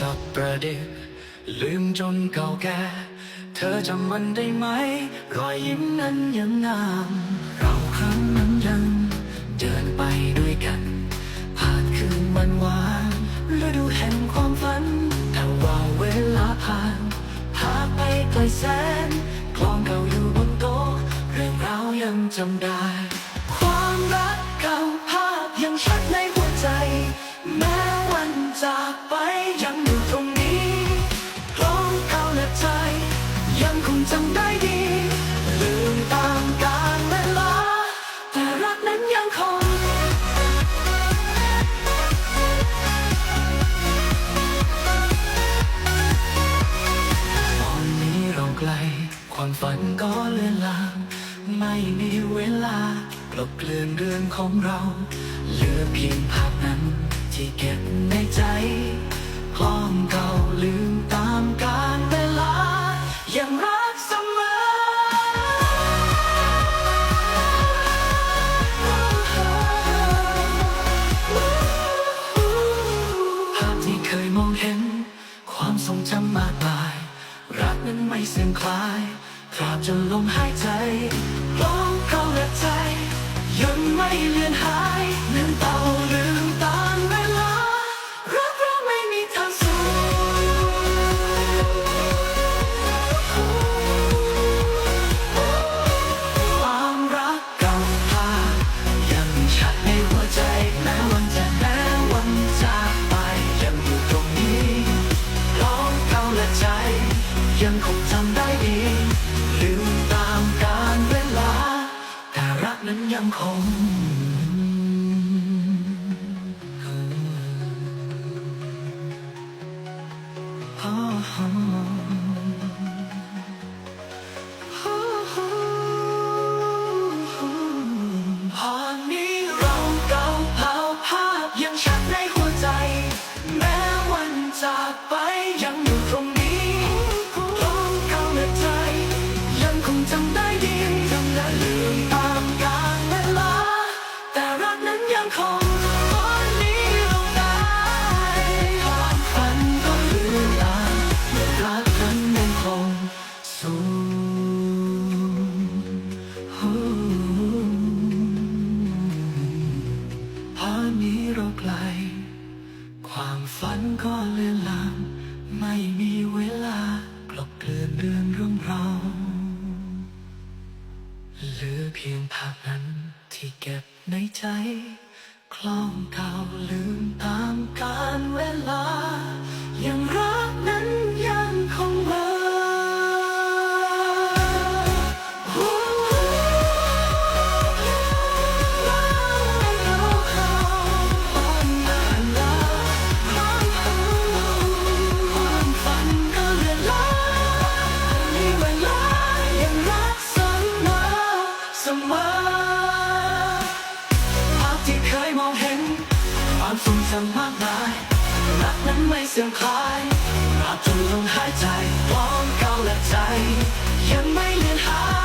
จับประเดี๋ยวลืมจนเก่าแก่ เธอจำมันได้ไหม รอยยิ้มนั้นยังงาม เราครั้งนั้นยังเดินไป ไปไกลแสนคลองเก่าอยู่บนโต๊ะเรื่องราวยังจำได้ ความรักเก่าภาพยังชัดในหัวใจ แม้วันจากไปยังอยู่ตรงนี้คลองเก่าและใจยังคงจำได้ดี ไกล ความฝันก็เลือนลางไม่มีเวลากลบเกลื่อนเรื่องของเรา เหลือเพียงภาพนั้นที่เก็บในใจคล้องเก่าลืมตามกาลเวลายังรัก ไม่เสื่อมคลายตราบจนลมหายใจร้องเขาและใจยังไม่เลือนหาย ยังคงจำได้ดี ลืมตามการเวลา แต่รักนั้นยังคงพ เพียงภาพนั้นที่เก็บในใจ คล้องเก่าลืมตามกาลเวลา มอภาพที่เคยมองเห็น ความทรงจำมากมายรักนั้นไม่เสื่อมคลายราบจนลมหายใจพร้อมเก่าและใจ ยังไม่เลือนหาย